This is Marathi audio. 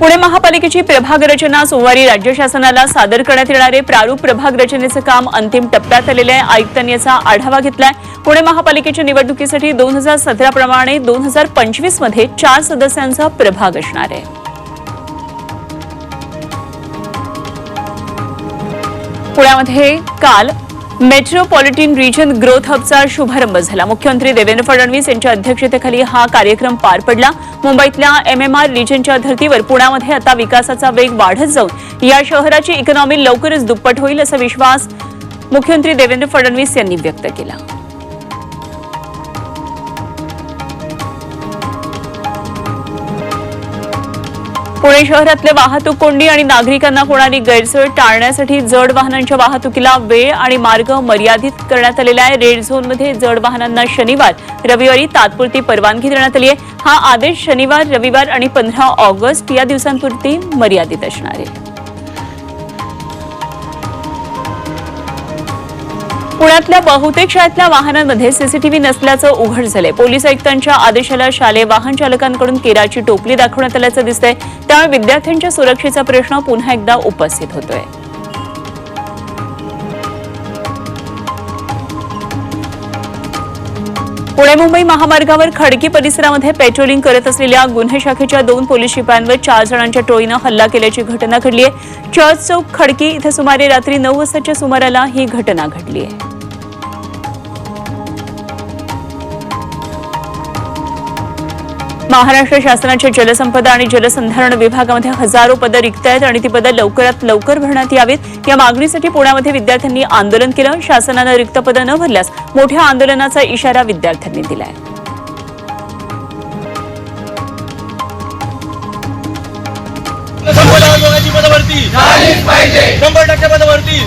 पुणे महापालिकेची प्रभाग रचना सोमवारी राज्य शासनाला सादर करण्यात येणारे प्रारूप प्रभाग रचनेचं काम अंतिम टप्प्यात आलेलं आहे. आयुक्तांनी याचा आढावा घेतलाय. पुणे महापालिकेच्या निवडणुकीसाठी दोन हजार सतरा प्रमाणे दोन हजार पंचवीसमध्ये चार सदस्यांचा प्रभाग असणार आहे. पुण्यामध्ये काल मेट्रोपॉलिटन रिजन ग्रोथ हबचा शुभारंभ झाला. मुख्यमंत्री देवेंद्र फडणवीस यांच्या अध्यक्षतेखाली हा कार्यक्रम पार पडला. मुंबईतल्या एमएमआर रिजनच्या धर्तीवर पुण्यामध्ये आता विकासाचा वेग वाढत जाऊन या शहराची इकॉनॉमी लवकरच दुप्पट होईल असा विश्वास मुख्यमंत्री देवेंद्र फडणवीस यांनी व्यक्त केला. पुणे शहरातले वाहतूक कोंडी आणि नागरिकांना होणारी गैरसोय टाळण्यासाठी जड वाहनांच्या वाहतुकीला वेळ आणि मार्ग मर्यादित करण्यात आलेला आहे. रेड झोनमध्ये जड वाहनांना शनिवार रविवारी तात्पुरती परवानगी देण्यात आली आहे. हा आदेश शनिवार रविवार आणि पंधरा ऑगस्ट या दिवसांपुरती मर्यादित असणार आहे. पुण्यातल्या बहुतेक शाळेतल्या वाहनांमध्ये सीसीटीव्ही नसल्याचं उघड झालंय. पोलीस आयुक्तांच्या आदेशाला शालेय वाहन चालकांकडून केराची टोपली दाखवण्यात आल्याचं दिसतंय. त्यामुळे विद्यार्थ्यांच्या सुरक्षेचा प्रश्न पुन्हा एकदा उपस्थित होतोय. पुणे मुंबई महामार्गावर खडकी परिसरामध्ये पेट्रोलिंग करत असलेल्या गुन्हे शाखेच्या दोन पोलीस शिपायांवर चार जणांच्या टोळीनं हल्ला केल्याची घटना घडली आहे चर्च चौक खडकी इथं सुमारे रात्री नऊ वाजताच्या सुमाराला ही घटना घडली आहे महाराष्ट्र शासनाच्या जलसंपदा आणि जलसंधारण विभागामध्ये हजारो पदं रिक्त आहेत आणि ती पदं लवकरात लवकर भरण्यात यावीत. या मागणीसाठी पुण्यामध्ये विद्यार्थ्यांनी आंदोलन केलं. शासनानं रिक्त पदं न भरल्यास मोठ्या आंदोलनाचा इशारा विद्यार्थ्यांनी दिला आहे शंभर टक्के पदवरती